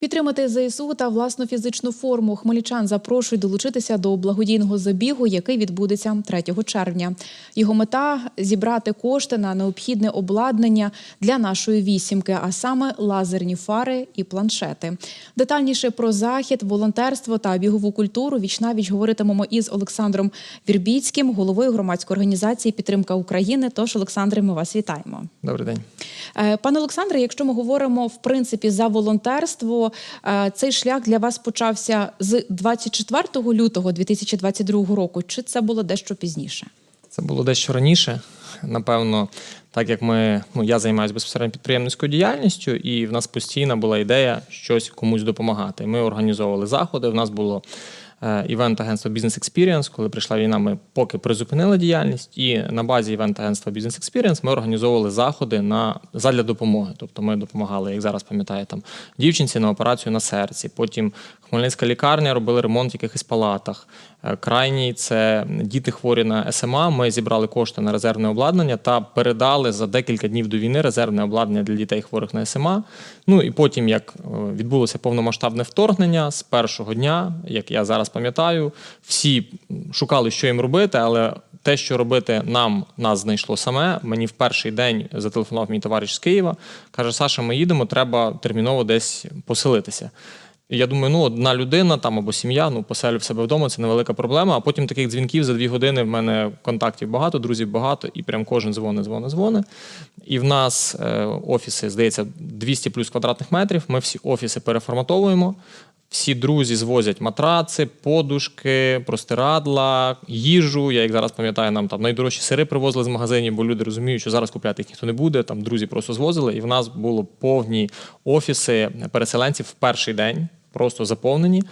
Підтримати ЗСУ та власну фізичну форму хмельничан запрошують долучитися до благодійного забігу, який відбудеться 3 червня. Його мета зібрати кошти на необхідне обладнання для нашої вісімки, а саме лазерні фари і планшети. Детальніше про захід, волонтерство та бігову культуру вічнавіч говоритимемо із Олександром Вірбіцьким, головою громадської організації Підтримка України. Тож, Олександре, ми вас вітаємо. Добрий день. Е, Пане Олександре, якщо ми говоримо в принципі за волонтерство, е, цей шлях для вас почався з 24 лютого 2022 року. Чи це було дещо пізніше? Це було дещо раніше. Напевно, так як ми, ну я займаюся безпосередньо підприємницькою діяльністю, і в нас постійно була ідея щось комусь допомагати. Ми організовували заходи. В нас було івент-агентство Business Experience. Коли прийшла війна, ми поки призупинили діяльність, і на базі івент-агентства Business Experience ми організовували заходи на задля допомоги. Тобто ми допомагали, як зараз пам'ятаю, там дівчинці на операцію на серці. Потім Хмельницька лікарня робили ремонт в якихось палатах. Е, Крайній це діти хворі на СМА. Ми зібрали кошти на резервне обладнання та передали за декілька днів до війни резервне обладнання для дітей хворих на СМА. Ну і потім, як е, відбулося повномасштабне вторгнення, з першого дня, як я зараз пам'ятаю, всі шукали, що їм робити, але те, що робити нам, нас знайшло саме. Мені в перший день зателефонував мій товариш з Києва. каже: Саша, ми їдемо, треба терміново десь поселитися. І я думаю, ну одна людина там або сім'я, ну поселю в себе вдома, це невелика проблема. А потім таких дзвінків за дві години в мене контактів багато, друзів багато, і прям кожен дзвони, дзвони, дзвони. І в нас е, офіси, здається, 200 плюс квадратних метрів. Ми всі офіси переформатовуємо. Всі друзі звозять матраци, подушки, простирадла, їжу. Я як зараз пам'ятаю, нам там найдорожчі сири привозили з магазинів, бо люди розуміють, що зараз купляти їх ніхто не буде. Там друзі просто звозили, і в нас було повні офіси переселенців в перший день. Просто заповнені.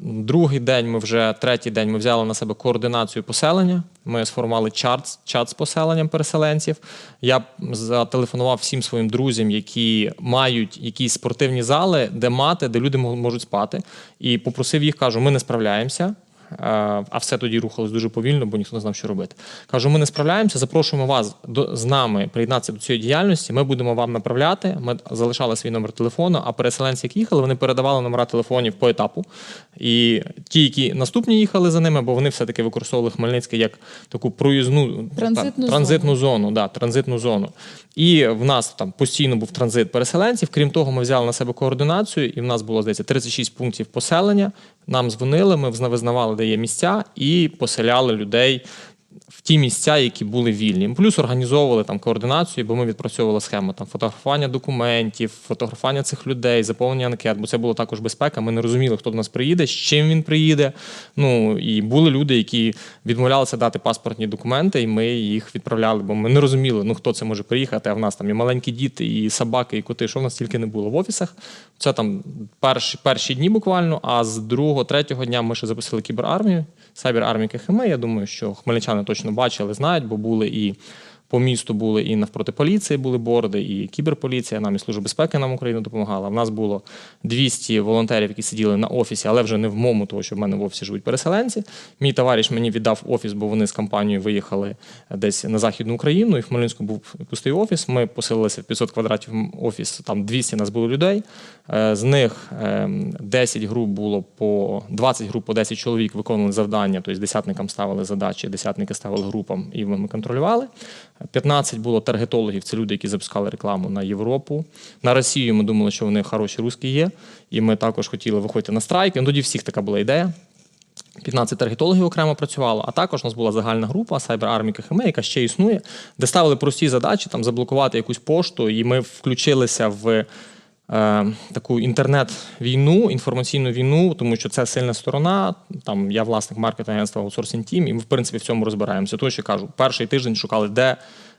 Другий день ми вже третій день ми взяли на себе координацію поселення. Ми сформували чат, чат з поселенням переселенців. Я зателефонував всім своїм друзям, які мають якісь спортивні зали, де мати, де люди можуть спати. І попросив їх, кажу, ми не справляємося. Е, А все тоді рухалось дуже повільно, бо ніхто не знав, що робити. Кажу, ми не справляємося. Запрошуємо вас до з нами приєднатися до цієї діяльності. Ми будемо вам направляти. Ми залишали свій номер телефону. А переселенці, які їхали, вони передавали номера телефонів по етапу. І ті, які наступні їхали за ними, бо вони все-таки використовували Хмельницький як таку проїзну Транзитну та- транзитну зону. Да, транзитну зону. І в нас там постійно був транзит переселенців. Крім того, ми взяли на себе координацію, і в нас було здається 36 пунктів поселення. Нам дзвонили, ми визнавали, де є місця, і поселяли людей ті місця, які були вільні. Плюс організовували там координацію, бо ми відпрацьовували схему там фотографування документів, фотографування цих людей, заповнення анкет, бо це було також безпека. Ми не розуміли, хто до нас приїде, з чим він приїде. Ну і були люди, які відмовлялися дати паспортні документи, і ми їх відправляли, бо ми не розуміли, ну хто це може приїхати. А в нас там і маленькі діти, і собаки, і коти, що в нас тільки не було в офісах. Це там перші, перші дні буквально. А з другого, третього дня ми ще запустили кіберармію, сайбер армії КХМ. Я думаю, що хмельничани точно бачили, знають, бо були і. По місту були і навпроти поліції були борди, і кіберполіція, нам і Служба безпеки нам України допомагала. В нас було 200 волонтерів, які сиділи на офісі, але вже не в моєму, тому що в мене в офісі живуть переселенці. Мій товариш мені віддав офіс, бо вони з компанією виїхали десь на Західну Україну, і в Хмельницьку був пустий офіс. Ми поселилися в 500 квадратів офіс, там 200 нас було людей. Е, З них ем, 10 груп було по 20 груп по 10 чоловік виконували завдання, тобто десятникам ставили задачі, десятники ставили групам і ми контролювали. 15 було таргетологів, це люди, які запускали рекламу на Європу. На Росію ми думали, що вони хороші русські є. І ми також хотіли виходити на страйк. Ну, тоді всіх така була ідея. 15 таргетологів окремо працювало, а також у нас була загальна група Cyber Army КХМ, яка ще існує, де ставили прості задачі там заблокувати якусь пошту, і ми включилися в таку інтернет-війну, інформаційну війну, тому що це сильна сторона. Там я власник маркетинг агентства Outsourcing і ми в принципі в цьому розбираємося. Тому що кажу, перший тиждень шукали, де.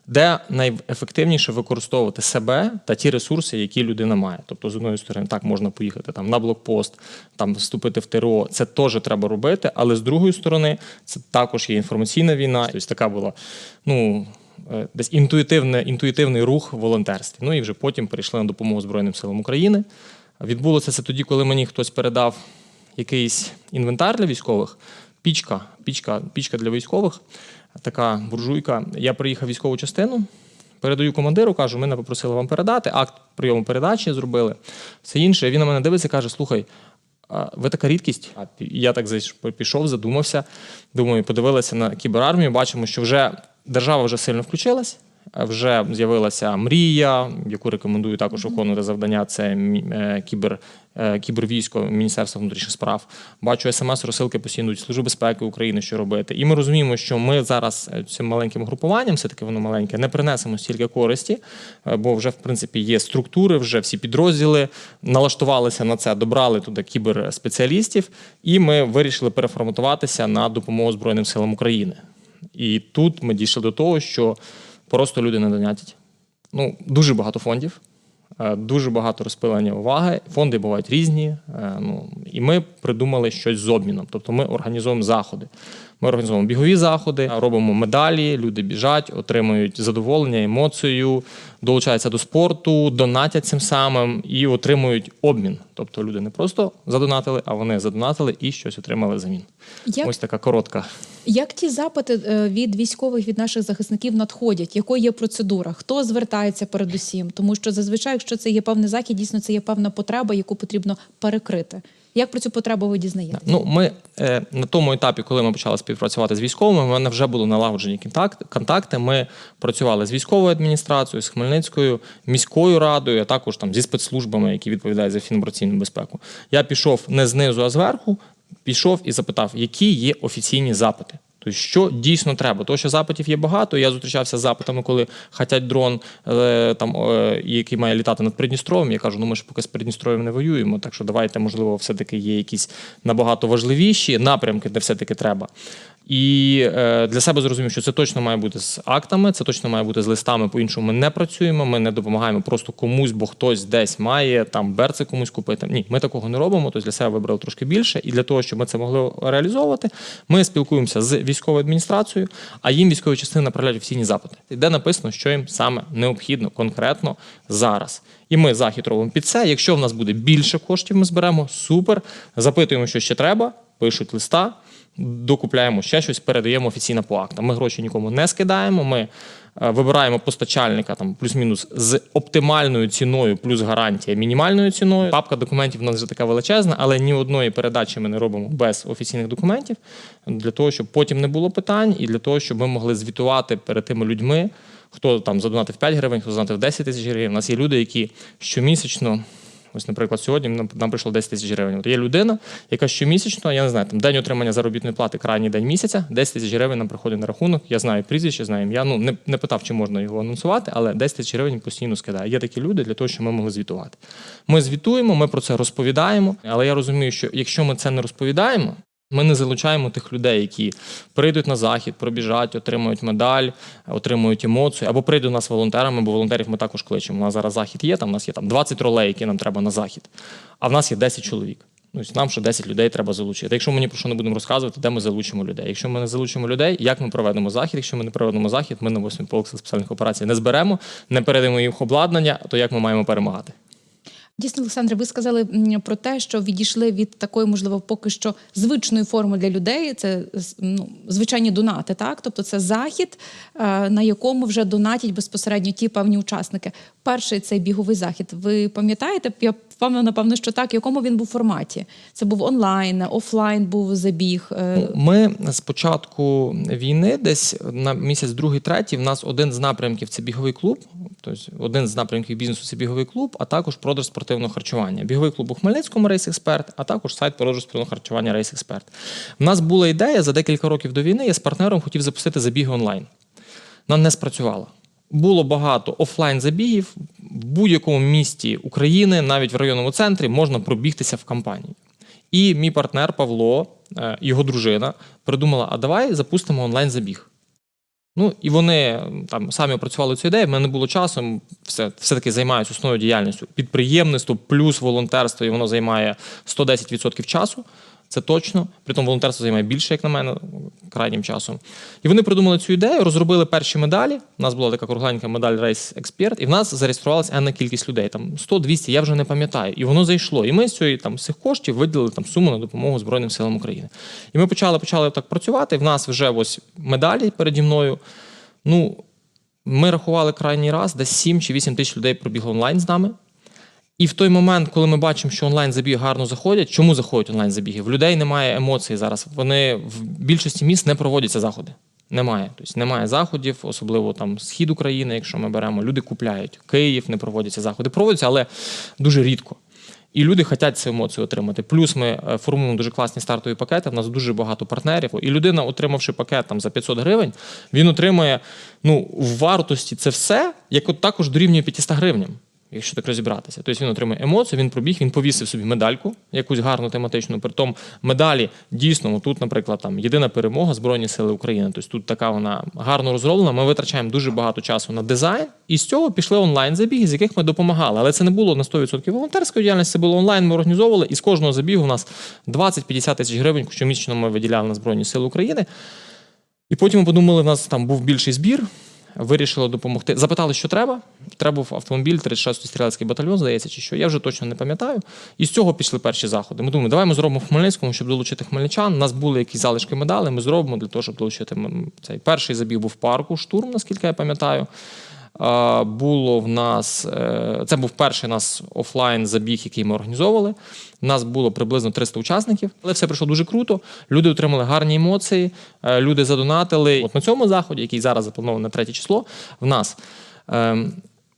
Де найефективніше використовувати себе та ті ресурси, які людина має. Тобто, з одної сторони, так можна поїхати там на блокпост, там вступити в ТРО. Це теж треба робити. Але з другої сторони, це також є інформаційна війна. Тобто така була ну е, десь інтуїтивне, інтуїтивний рух в волонтерстві. Ну і вже потім перейшли на допомогу Збройним силам України. Відбулося це тоді, коли мені хтось передав якийсь інвентар для військових. Пічка, пічка, пічка для військових, така буржуйка. Я приїхав в військову частину, Передаю командиру, кажу, мене попросили вам передати, акт прийому передачі зробили, все інше. Він на мене дивиться каже: слухай. Ви така рідкість. Я так пішов, задумався. Думаю, подивилися на кіберармію. Бачимо, що вже держава вже сильно включилась. Вже з'явилася мрія, яку рекомендую також виконувати завдання. Це е, кібер, е, кібервійсько Міністерства внутрішніх справ. Бачу смс-розсилки постійно від Служби безпеки України, що робити. І ми розуміємо, що ми зараз е, цим маленьким групуванням, все таки воно маленьке, не принесемо стільки користі, бо вже в принципі є структури, вже всі підрозділи налаштувалися на це, добрали туди кіберспеціалістів, і ми вирішили переформатуватися на допомогу Збройним силам України. І тут ми дійшли до того, що просто люди не донятять. Ну, дуже багато фондів, е, дуже багато розпилення уваги. Фонди бувають різні. е, Ну, і ми придумали щось з обміном. Тобто ми організуємо заходи. Ми організовуємо бігові заходи, робимо медалі, люди біжать, отримують задоволення, емоцію, долучаються до спорту, донатять цим самим і отримують обмін. Тобто люди не просто задонатили, а вони задонатили і щось отримали взамін. Як Ось така коротка. Як ті запити е, від військових від наших захисників надходять? Якою є процедура? Хто звертається передусім? Тому що зазвичай, якщо це є певний захід, дійсно це є певна потреба, яку потрібно перекрити. Як про цю потребу ви дізнаєтеся? Ну, ми е, на тому етапі, коли ми почали співпрацювати з військовими, в мене вже були налагоджені контакти. Ми працювали з військовою адміністрацією, з Хмельницькою міською радою, а також там зі спецслужбами, які відповідають за фінбраційну безпеку. Я пішов не знизу, а зверху. Пішов і запитав, які є офіційні запити. Тобто, що дійсно треба? Тому що запитів є багато. Я зустрічався з запитами, коли хотять дрон, там, е, який має літати над Придністров'ям. Я кажу, ну ми ж поки з Придністров'ям не воюємо, так що давайте, можливо, все-таки є якісь набагато важливіші напрямки, де все-таки треба. І е, для себе зрозумів, що це точно має бути з актами, це точно має бути з листами. По-іншому ми не працюємо, ми не допомагаємо просто комусь, бо хтось десь має там берце комусь купити. Ні, ми такого не робимо. Тобто для себе вибрали трошки більше. І для того, щоб ми це могли реалізовувати, ми спілкуємося з військовою адміністрацію, а їм військові частини направляють офіційні запити, де написано, що їм саме необхідно конкретно зараз. І ми захід робимо під це. Якщо в нас буде більше коштів, ми зберемо супер. Запитуємо, що ще треба, пишуть листа докупляємо ще щось, передаємо офіційно по актам. Ми гроші нікому не скидаємо. Ми е, вибираємо постачальника там плюс-мінус з оптимальною ціною, плюс гарантія мінімальною ціною. Папка документів у нас вже така величезна, але ні одної передачі ми не робимо без офіційних документів для того, щоб потім не було питань, і для того, щоб ми могли звітувати перед тими людьми. Хто там задонатив 5 гривень, хто задонатив 10 тисяч гривень. У нас є люди, які щомісячно Ось, наприклад, сьогодні нам, прийшло 10 тисяч гривень. От є людина, яка щомісячно, я не знаю, там день отримання заробітної плати, крайній день місяця, 10 тисяч гривень нам приходить на рахунок. Я знаю прізвище, знаю ім'я. Ну не, не питав, чи можна його анонсувати, але 10 тисяч гривень постійно скидає. Є такі люди для того, щоб ми могли звітувати. Ми звітуємо, ми про це розповідаємо, але я розумію, що якщо ми це не розповідаємо. Ми не залучаємо тих людей, які прийдуть на захід, пробіжать, отримують медаль, отримують емоцію, або прийдуть до нас волонтерами, бо волонтерів ми також кличемо. У нас зараз захід є, там у нас є там 20 ролей, які нам треба на захід, а в нас є 10 чоловік. Тобто нам ще 10 людей треба залучити. Якщо ми ні про що не будемо розказувати, де ми залучимо людей. Якщо ми не залучимо людей, як ми проведемо захід? Якщо ми не проведемо захід, ми на 8 полк спеціальних операцій не зберемо, не передамо їм обладнання, то як ми маємо перемагати? Дійсно, Олександре, ви сказали про те, що відійшли від такої, можливо, поки що звичної форми для людей. Це ну, звичайні донати, так? Тобто це захід, е, на якому вже донатять безпосередньо ті певні учасники. Перший цей біговий захід. Ви пам'ятаєте? Я впевнена, напевно, що так. В якому він був форматі? Це був онлайн, офлайн був забіг. Е, Ну, Ми з початку війни, десь на місяць, другий, третій, в нас один з напрямків це біговий клуб. Тобто один з напрямків бізнесу це біговий клуб, а також продаж спортивного харчування. Біговий клуб у Хмельницькому рейс експерт, а також сайт продажу спортивного харчування Рейс Експерт. У нас була ідея за декілька років до війни. Я з партнером хотів запустити забіги онлайн. Вона не спрацювала. Було багато офлайн забігів в будь-якому місті України, навіть в районному центрі, можна пробігтися в кампанії. І мій партнер Павло, е, його дружина, придумала: а давай запустимо онлайн-забіг. Ну і вони там самі опрацювали цю ідею. В мене не було часу. Все, все-таки займаюся основною діяльністю. Підприємництво плюс волонтерство, і воно займає 110% часу. Це точно. Притом волонтерство займає більше, як на мене, крайнім часом. І вони придумали цю ідею, розробили перші медалі. У нас була така кругленька медаль Рейс Експерт, і в нас зареєструвалася енна кількість людей, там 100-200, я вже не пам'ятаю. І воно зайшло. І ми з цієї там з цих коштів виділили там суму на допомогу Збройним силам України. І ми почали почали так працювати. В нас вже ось медалі переді мною. Ну, Ми рахували крайній раз, десь 7 чи 8 тисяч людей пробігло онлайн з нами. І в той момент, коли ми бачимо, що онлайн-забіги гарно заходять, чому заходять онлайн-забіги? В людей немає емоцій зараз. Вони в більшості міст не проводяться заходи. Немає. Тобто немає заходів, особливо там схід України, якщо ми беремо. Люди купляють. Київ не проводяться заходи. Проводяться, але дуже рідко. І люди хочуть цю емоцію отримати. Плюс ми е, формуємо дуже класні стартові пакети. В нас дуже багато партнерів. І людина, отримавши пакет там за 500 гривень, він отримує ну в вартості це все, як от також дорівнює 500 гривням. Якщо так розібратися, тобто він отримує емоцію, він пробіг, він повісив собі медальку, якусь гарну тематичну. Притом медалі дійсно тут, наприклад, там єдина перемога Збройні Сили України. Тобто тут така вона гарно розроблена. Ми витрачаємо дуже багато часу на дизайн, і з цього пішли онлайн забіги, з яких ми допомагали. Але це не було на 100% волонтерської діяльності, це було онлайн. Ми організовували, і з кожного забігу у нас 20-50 тисяч гривень щомісячно ми виділяли на Збройні Сили України. І потім ми подумали, в нас там був більший збір. Вирішили допомогти. Запитали, що треба. Треба був автомобіль, 36-й стрілецький батальйон, здається, чи що. Я вже точно не пам'ятаю. І з цього пішли перші заходи. Ми думаємо, давай ми зробимо в Хмельницькому, щоб долучити хмельничан. У нас були якісь залишки медалей. Ми зробимо для того, щоб долучити цей перший забіг був в парку, штурм, наскільки я пам'ятаю. Було в нас е, це був перший нас офлайн забіг, який ми організовували. У нас було приблизно 300 учасників, але все пройшло дуже круто. Люди отримали гарні емоції, е, люди задонатили. От на цьому заході, який зараз запланований на третє число, в нас.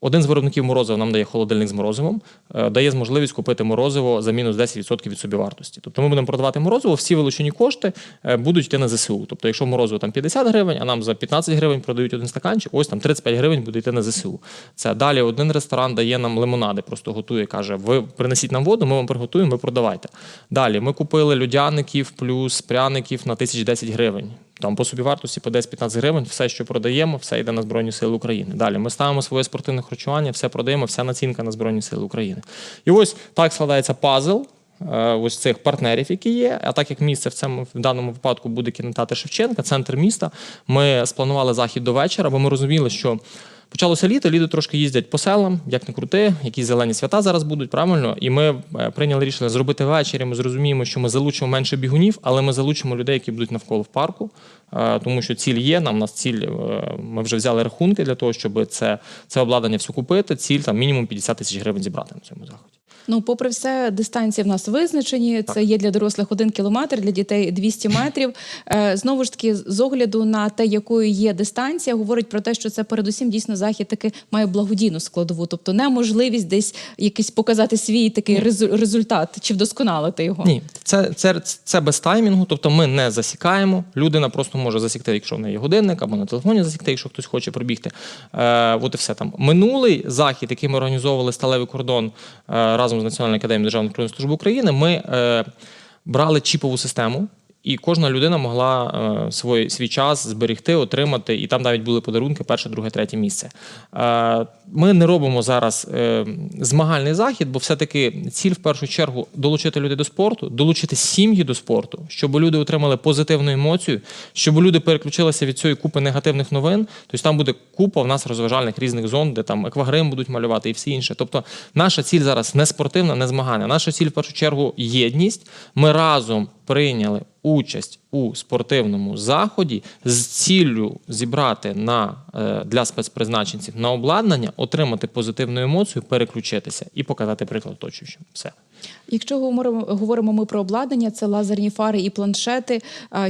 Один з виробників морозива нам дає холодильник з морозивом, е, дає можливість купити морозиво за мінус 10% від собівартості. Тобто ми будемо продавати морозиво, всі вилучені кошти е, будуть йти на ЗСУ. Тобто, якщо морозиво там 50 гривень, а нам за 15 гривень продають один стаканчик, ось там 35 гривень буде йти на ЗСУ. Це далі один ресторан дає нам лимонади, просто готує, каже: ви принесіть нам воду, ми вам приготуємо, ви продавайте. Далі ми купили людяників плюс пряників на 1010 гривень. Там по собівартості по 10-15 гривень, все, що продаємо, все йде на Збройні Сили України. Далі ми ставимо своє спортивне харчування, все продаємо, вся націнка на Збройні Сили України. І ось так складається пазл. е, Ось цих партнерів, які є. А так як місце в цьому в даному випадку буде кінотеатр Шевченка, центр міста. Ми спланували захід до вечора, бо ми розуміли, що почалося літо, люди трошки їздять по селам, як не крути, якісь зелені свята зараз будуть, правильно. І ми е, прийняли рішення зробити ввечері. Ми зрозуміємо, що ми залучимо менше бігунів, але ми залучимо людей, які будуть навколо в парку. Е, Тому що ціль є. Нам у нас ціль. е, Ми вже взяли рахунки для того, щоб це, це обладнання все купити. Ціль там мінімум 50 тисяч гривень зібрати на цьому заході. Ну, попри все, дистанції в нас визначені. Це є для дорослих 1 кілометр, для дітей 200 метрів. Е, Знову ж таки, з огляду на те, якою є дистанція, говорить про те, що це передусім дійсно захід таки має благодійну складову, тобто неможливість десь якийсь показати свій такий резу- результат чи вдосконалити його. Ні, це, це, це без таймінгу, тобто ми не засікаємо. Людина просто може засікти, якщо в неї годинник, або на телефоні засікти, якщо хтось хоче пробігти. Е, от і все там. Минулий захід, який ми організовували сталевий кордон е, разом з Національною академією Державної служби України, ми е, брали чіпову систему. І кожна людина могла е, свій, свій час зберегти, отримати, і там навіть були подарунки перше, друге, третє місце. Е, ми не робимо зараз е, змагальний захід, бо все-таки ціль в першу чергу долучити людей до спорту, долучити сім'ї до спорту, щоб люди отримали позитивну емоцію, щоб люди переключилися від цієї купи негативних новин. Тобто там буде купа в нас розважальних різних зон, де там еквагрим будуть малювати і всі інше. Тобто, наша ціль зараз не спортивна, не змагальна. Наша ціль в першу чергу єдність. Ми разом прийняли участь у спортивному заході з ціллю зібрати на е, для спецпризначенців на обладнання, отримати позитивну емоцію, переключитися і показати приклад оточуючим. Все. Якщо говоримо, говоримо ми про обладнання, це лазерні фари і планшети.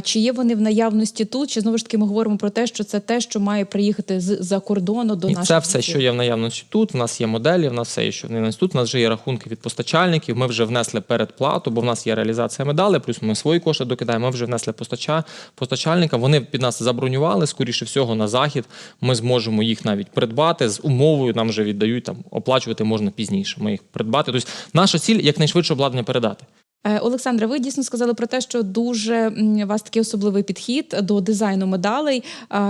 Чи є вони в наявності тут? Чи знову ж таки ми говоримо про те, що це те, що має приїхати з-за кордону до І наших це все, що є в наявності тут. В нас є моделі, в нас все що в наявності тут. У нас вже є рахунки від постачальників. Ми вже внесли передплату, бо в нас є реалізація медалей, плюс ми свої кошти докидаємо. Ми вже внесли постача, постачальника. Вони під нас забронювали. Скоріше всього, на захід ми зможемо їх навіть придбати з умовою. Нам вже віддають там оплачувати можна пізніше. Ми їх придбати. Тобто наша ціль якнайшвидше обладнання передати. Е, Олександра, ви дійсно сказали про те, що дуже у вас такий особливий підхід до дизайну медалей,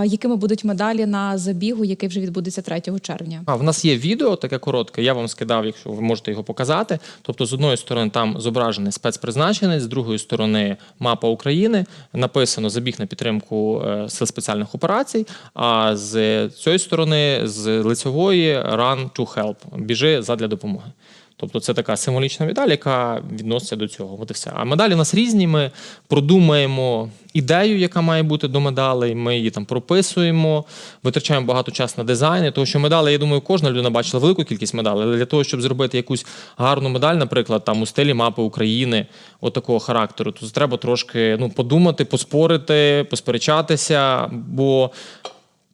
якими будуть медалі на забігу, який вже відбудеться 3 червня. А в нас є відео таке коротке. Я вам скидав, якщо ви можете його показати. Тобто, з одної сторони там зображений спецпризначенець, з другої сторони мапа України. Написано забіг на підтримку е, сил спеціальних операцій. А з цієї сторони, з лицевої run to help. Біжи задля допомоги. Тобто це така символічна медаль, яка відноситься до цього. От і все. А медалі у нас різні. Ми продумаємо ідею, яка має бути до медалей. Ми її там прописуємо, витрачаємо багато часу на дизайни. Тому що медалі, я думаю, кожна людина бачила велику кількість медалей. Але для того, щоб зробити якусь гарну медаль, наприклад, там у стилі мапи України, от такого характеру, то треба трошки ну, подумати, поспорити, посперечатися. Бо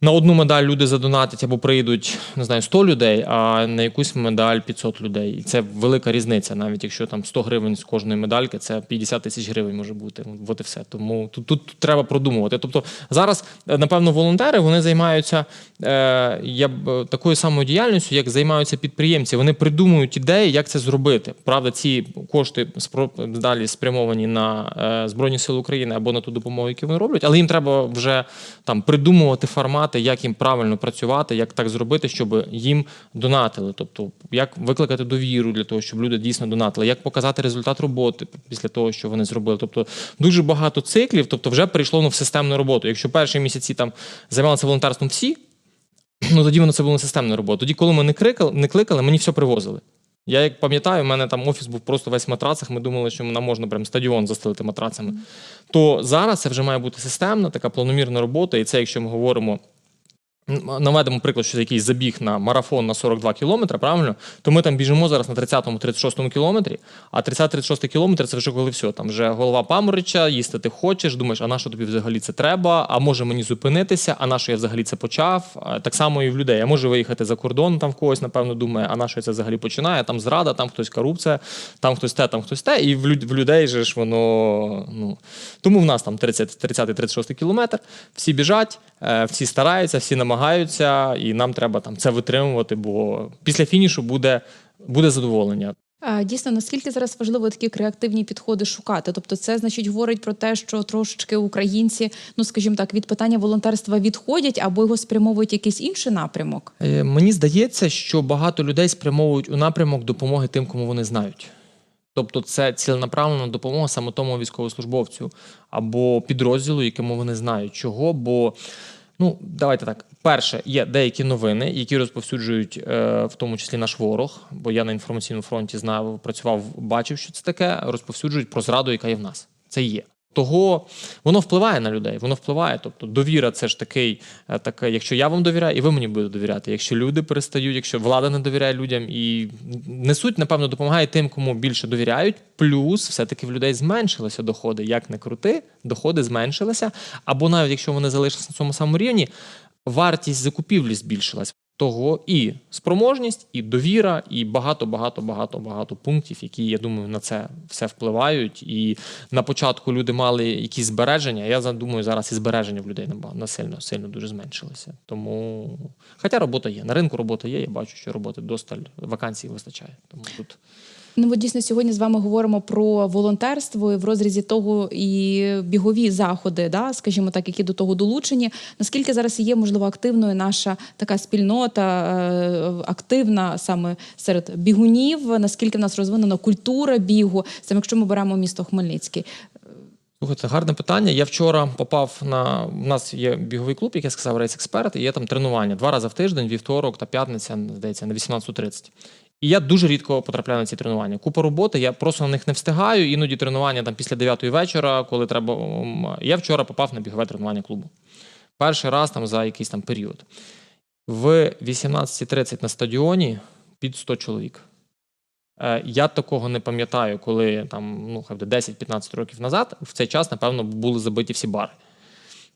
на одну медаль люди задонатять або прийдуть, не знаю, 100 людей, а на якусь медаль 500 людей. І це велика різниця. Навіть якщо там 100 гривень з кожної медальки, це 50 тисяч гривень може бути. От і все. Тому тут, тут треба продумувати. Тобто зараз, е, напевно, волонтери вони займаються е, я е, такою самою діяльністю, як займаються підприємці. Вони придумують ідеї, як це зробити. Правда, ці кошти далі спрямовані на е, Збройні Сили України або на ту допомогу, яку вони роблять, але їм треба вже там придумувати формати, як їм правильно працювати, як так зробити, щоб їм донатили. Тобто, як викликати довіру для того, щоб люди дійсно донатили, як показати результат роботи після того, що вони зробили. Тобто дуже багато циклів, тобто вже перейшло ну, в системну роботу. Якщо перші місяці там займалися волонтерством всі, ну тоді воно це було не системна робота. Тоді, коли ми не крикали, не кликали, мені все привозили. Я як пам'ятаю, у мене там офіс був просто весь в матрацах. Ми думали, що нам можна прям стадіон застелити матрацами. То зараз це вже має бути системна, така планомірна робота. І це, якщо ми говоримо. Наведемо приклад, що якийсь забіг на марафон на 42 кілометри, правильно? То ми там біжимо зараз на 30-36 кілометрі, а 30-36 кілометр це вже коли все. Там вже голова памороча, їсти ти хочеш, думаєш, а на що тобі взагалі це треба? А може мені зупинитися? А на що я взагалі це почав? Так само і в людей. А може виїхати за кордон, там в когось, напевно, думає, а на що я це взагалі починає? Там зрада, там хтось корупція, там хтось те, там хтось те. І в люд- в людей же ж воно. Ну тому в нас там 30, 30-36 кілометр, всі біжать, е, всі стараються, всі намагаються, і нам треба там це витримувати, бо після фінішу буде, буде задоволення. Дійсно, наскільки зараз важливо такі креативні підходи шукати? Тобто, це значить говорить про те, що трошечки українці, ну скажімо так, від питання волонтерства відходять або його спрямовують якийсь інший напрямок. Е, Мені здається, що багато людей спрямовують у напрямок допомоги тим, кому вони знають. Тобто це ціленаправлена допомога саме тому військовослужбовцю або підрозділу, якому вони знають. Чого? Бо, ну, давайте так. Перше, є деякі новини, які розповсюджують, е, в тому числі наш ворог, бо я на інформаційному фронті знав, працював, бачив, що це таке. Розповсюджують про зраду, яка є в нас. Це є. Того воно впливає на людей, воно впливає. Тобто довіра це ж такий, е, таке, якщо я вам довіряю, і ви мені будете довіряти. Якщо люди перестають, якщо влада не довіряє людям і несуть, напевно, допомагає тим, кому більше довіряють. Плюс все-таки в людей зменшилися доходи. Як не крути, доходи зменшилися. Або навіть якщо вони залишилися на цьому самому рівні, вартість закупівлі збільшилась. Того і спроможність, і довіра, і багато, багато, багато, багато пунктів, які я думаю на це все впливають. І на початку люди мали якісь збереження. Я думаю, зараз і збереження в людей на насильно сильно дуже зменшилися. Тому, хоча робота є. На ринку робота є. Я бачу, що роботи досталь вакансій вистачає. Тому тут Ну, от дійсно сьогодні з вами говоримо про волонтерство в розрізі того і бігові заходи, да, скажімо так, які до того долучені. Наскільки зараз є можливо активною наша така спільнота, е, активна саме серед бігунів? Наскільки в нас розвинена культура бігу? Саме якщо ми беремо місто Хмельницький. Слухайте, гарне питання. Я вчора попав на. У нас є біговий клуб, як я сказав, рейс експерт, і є там тренування два рази в тиждень, вівторок та п'ятниця, здається, на 18.30. І я дуже рідко потрапляю на ці тренування. Купа роботи, я просто на них не встигаю. Іноді тренування там після 9 вечора, коли треба. Я вчора попав на бігове тренування клубу. Перший раз там за якийсь там період. В 18.30 на стадіоні під 100 чоловік. Е, Я такого не пам'ятаю, коли там ну хай 10-15 років назад, в цей час, напевно, були забиті всі бари.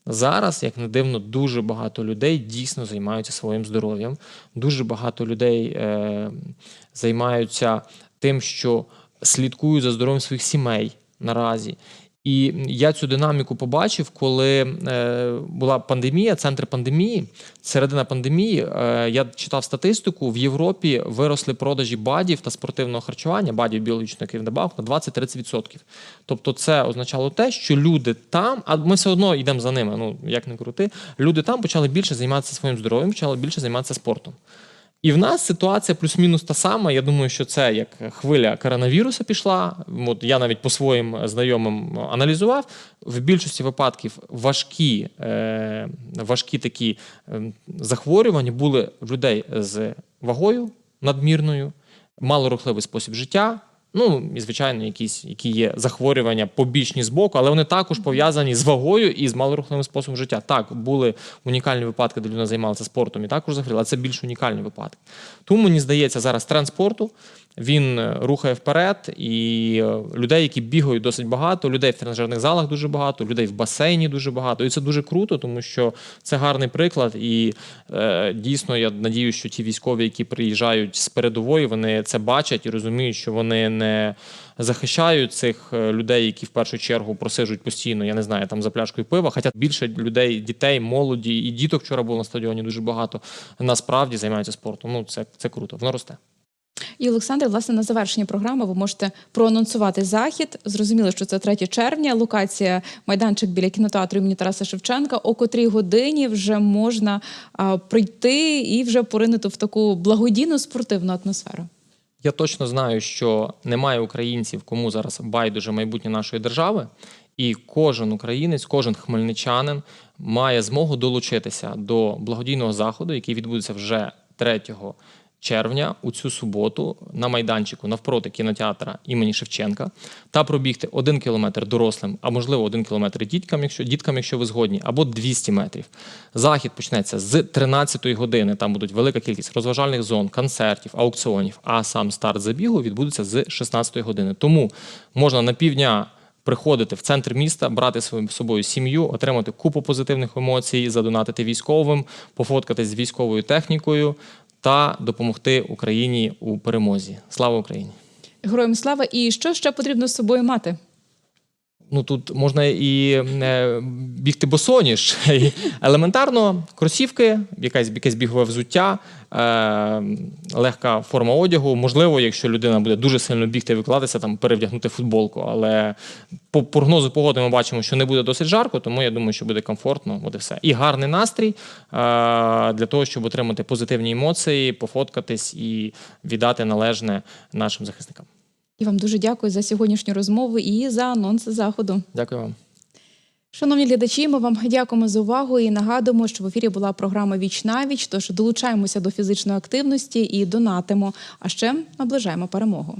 Зараз, як не дивно, дуже багато людей дійсно займаються своїм здоров'ям. Дуже багато людей е, займаються тим, що слідкують за здоров'ям своїх сімей наразі. І я цю динаміку побачив, коли е, була пандемія, центр пандемії, середина пандемії. Е, я читав статистику: в Європі виросли продажі бадів та спортивного харчування, бадів біологічної добавок на 20-30%. Тобто, це означало те, що люди там, а ми все одно йдемо за ними. Ну як не крути, люди там почали більше займатися своїм здоров'ям, почали більше займатися спортом. І в нас ситуація плюс-мінус та сама. Я думаю, що це як хвиля коронавірусу пішла. От я навіть по своїм знайомим аналізував. В більшості випадків важкі, е, важкі такі е, захворювання були в людей з вагою надмірною, малорухливий спосіб життя. Ну і звичайно, якісь які є захворювання побічні з боку, але вони також пов'язані з вагою і з малорухливим способом життя. Так, були унікальні випадки, де людина займалася спортом і також захворіла, але це більш унікальні випадки. Тому мені здається, зараз тренд спорту він е, рухає вперед, і е, людей, які бігають досить багато, людей в тренажерних залах дуже багато, людей в басейні дуже багато. І це дуже круто, тому що це гарний приклад. І е, дійсно я надію, що ті військові, які приїжджають з передової, вони це бачать і розуміють, що вони не захищають цих е, людей, які в першу чергу просижують постійно, я не знаю, там за пляшкою пива. Хоча більше людей, дітей, молоді і діток вчора було на стадіоні дуже багато. Насправді займаються спортом. Ну це, це круто, воно росте. І Олександр, власне, на завершення програми ви можете проанонсувати захід. Зрозуміло, що це 3 червня. Локація майданчик біля кінотеатру імені Тараса Шевченка. О котрій годині вже можна а, прийти і вже поринути в таку благодійну спортивну атмосферу. Я точно знаю, що немає українців, кому зараз байдуже майбутнє нашої держави, і кожен українець, кожен хмельничанин має змогу долучитися до благодійного заходу, який відбудеться вже 3 червня у цю суботу на майданчику навпроти кінотеатра імені Шевченка та пробігти один кілометр дорослим, а можливо один кілометр діткам, якщо діткам, якщо ви згодні, або 200 метрів. Захід почнеться з 13 години. Там будуть велика кількість розважальних зон, концертів, аукціонів. А сам старт забігу відбудеться з 16 години. Тому можна на півдня. Приходити в центр міста, брати з собою сім'ю, отримати купу позитивних емоцій, задонатити військовим, пофоткатись з військовою технікою та допомогти Україні у перемозі. Слава Україні! Героям слава! І що ще потрібно з собою мати? Ну тут можна і е, бігти босоніж. Елементарно, кросівки, якась, якесь бігове взуття, е, легка форма одягу. Можливо, якщо людина буде дуже сильно бігти викладатися, там перевдягнути футболку. Але по прогнозу погоди ми бачимо, що не буде досить жарко, тому я думаю, що буде комфортно. І все. І гарний настрій е, для того, щоб отримати позитивні емоції, пофоткатись і віддати належне нашим захисникам. І вам дуже дякую за сьогоднішню розмову і за анонс заходу. Дякую вам. Шановні глядачі, ми вам дякуємо за увагу і нагадуємо, що в ефірі була програма Віч на віч. Тож долучаємося до фізичної активності і донатимо, а ще наближаємо перемогу.